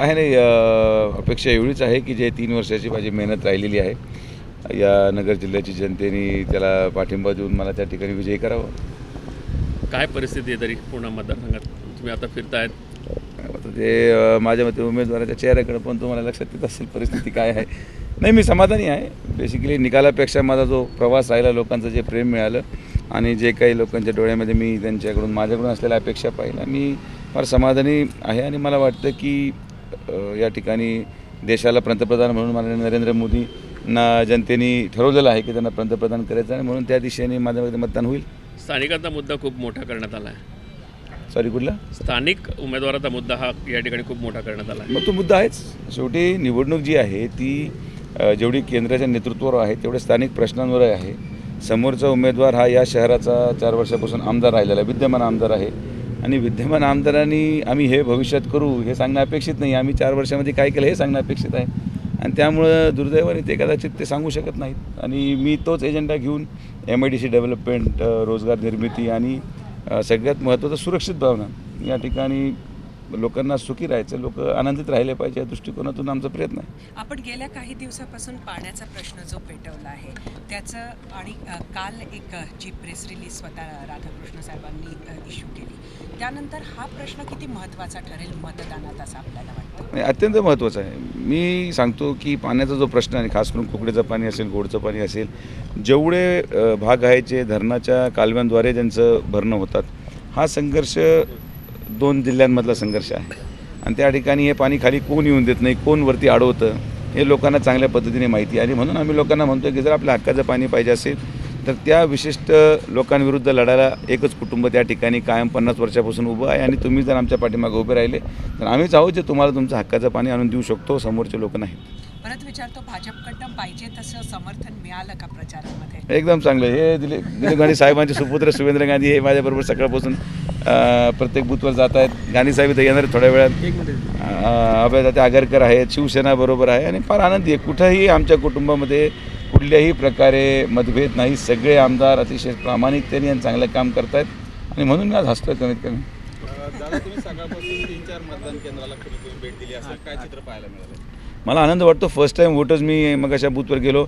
काय नाही अपेक्षा एवढीच आहे की जे तीन वर्षाची माझी मेहनत राहिलेली आहे या नगर जिल्ह्याची जनतेने त्याला पाठिंबा देऊन मला त्या ठिकाणी विजयी करावं. काय परिस्थिती आहे तरी पूर्ण मतदारसंघात? तुम्ही आता फिरतायत. आता ते माझ्या मते उमेदवाराच्या चेहऱ्याकडे पण तुम्हाला लक्षात येत असेल परिस्थिती काय आहे. नाही मी समाधानी आहे. बेसिकली निकालापेक्षा माझा जो प्रवास राहिला लोकांचं जे प्रेम मिळालं आणि जे काही लोकांच्या डोळ्यामध्ये मी त्यांच्याकडून माझ्याकडून असलेल्या अपेक्षा पाहिल्या मी फार समाधानी आहे आणि मला वाटतं की या ठिकाणी देशाला पंतप्रधान म्हणून मला नरेंद्र मोदींना जनतेने ठरवलेलं आहे की त्यांना पंतप्रधान करायचं आहे. म्हणून त्या दिशेने माझ्यामध्ये मतदान होईल. स्थानिकाचा मुद्दा खूप मोठा करण्यात आला आहे. सॉरी कुठला? स्थानिक उमेदवाराचा मुद्दा हा या ठिकाणी खूप मोठा करण्यात आला आहे. मग तो मुद्दा आहेच. शेवटी निवडणूक जी आहे ती जेवढी केंद्राच्या नेतृत्वावर आहे तेवढे स्थानिक प्रश्नांवर आहे. समोरचा उमेदवार हा या शहराचा चार वर्षापासून आमदार राहिलेला आहे विद्यमान आमदार आहे. आणि विद्यमान आमदारांनी आम्ही हे भविष्यात करू हे सांगणं अपेक्षित नाही. आम्ही चार वर्षामध्ये काय केलं हे सांगणं अपेक्षित आहे. आणि त्यामुळं दुर्दैवाने ते कदाचित ते सांगू शकत नाहीत. आणि मी तोच एजेंडा घेऊन M I D C development रोजगार निर्मिती आणि सगळ्यात महत्त्वाचं सुरक्षित भावना या ठिकाणी लोकांना सुखी राहायचं लोक आनंदित राहिले पाहिजे या दृष्टिकोनातून आमचा प्रयत्न आहे. आपण गेल्या काही दिवसापासून पाण्याचा प्रश्न जो पेटवला आहे त्याचं आणि काल एक जी प्रेस रिलीज स्वतः राधाकृष्ण साहेबांनी इश्यू केली. त्यानंतर हा प्रश्न किती महत्त्वाचा ठरेल मतदानात असं आपल्याला वाटतं? नाही, अत्यंत महत्त्वाचं आहे. मी सांगतो की पाण्याचा जो प्रश्न आहे खास करून कुकडेचं पाणी असेल गोडचं पाणी असेल जेवढे भाग आहे जे धरणाच्या कालव्यांद्वारे ज्यांचं भरणं होतात हा संघर्ष दोन जिल्ह्यांमधला संघर्ष आहे. आणि त्या ठिकाणी हे पाणी खाली कोण येऊन देत नाही कोण वरती अडवतं हे लोकांना चांगल्या पद्धतीने माहिती आहे. आणि म्हणून आम्ही लोकांना म्हणतो की जर आपल्या हक्काचं पाणी पाहिजे असेल तर त्या विशिष्ट लोकांविरुद्ध लढायला एकच कुटुंब त्या ठिकाणी कायम पन्नास वर्षापासून उभं आहे. आणि तुम्ही जर आमच्या पाठीमागे उभे राहिले तर आम्हीच आहोत जे तुम्हाला तुमचं हक्काचं पाणी आणून देऊ शकतो समोरचे लोक नाहीत परत विचारतो भाजपकडनं पाहिजे तसं समर्थन मिळालं का प्रचारामध्ये? एकदम चांगलं हे दिलीप दिलीप गांधी साहेबांचे सुपुत्र सुवेंद्र गांधी हे माझ्याबरोबर सकाळपासून प्रत्येक बूथवर जात आहेत. गांधी साहेब इथं येणार आहेत थोड्या वेळात. अभयदाते आगरकर आहेत शिवसेना बरोबर आहे आणि फार आनंदी आहे. कुठंही आमच्या कुटुंबामध्ये कुठल्याही प्रकारे मतभेद नाही. सगळे आमदार अतिशय प्रामाणिकतेने आणि चांगलं काम करतायत. आणि म्हणून मी आज हसतोय कमीत कमी. दादा तुम्ही सकाळपासून तीन चार मतदान केंद्राला कधी तुम्ही भेट दिली असेल काय चित्र पाहायला मिळालं? मला आनंद वाटतो. फर्स्ट टाईम वोटर्स मी मग अशा बूथवर गेलो.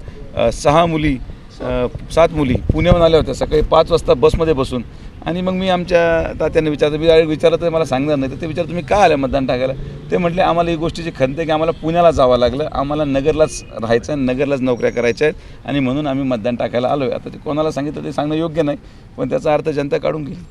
सहा मुली सात मुली पुण्याहून आल्या होत्या. सकाळी पाच वाजता बसमध्ये बसून. आणि मग मी आमच्या तात्यांना विचारतो मी direct विचारलं तर मला सांगणार नाही. तर ते विचार तुम्ही का आलं मतदान टाकायला? ते म्हटले आम्हाला ही गोष्टीची खंत आहे की आम्हाला पुण्याला जावं लागलं. आम्हाला नगरलाच राहायचं आहे नगरलाच नोकऱ्या करायच्या आहेत आणि म्हणून आम्ही मतदान टाकायला आलो आहे आता ते कोणाला सांगितलं ते सांगणं योग्य नाही पण त्याचा अर्थ जनता काढून घेईल.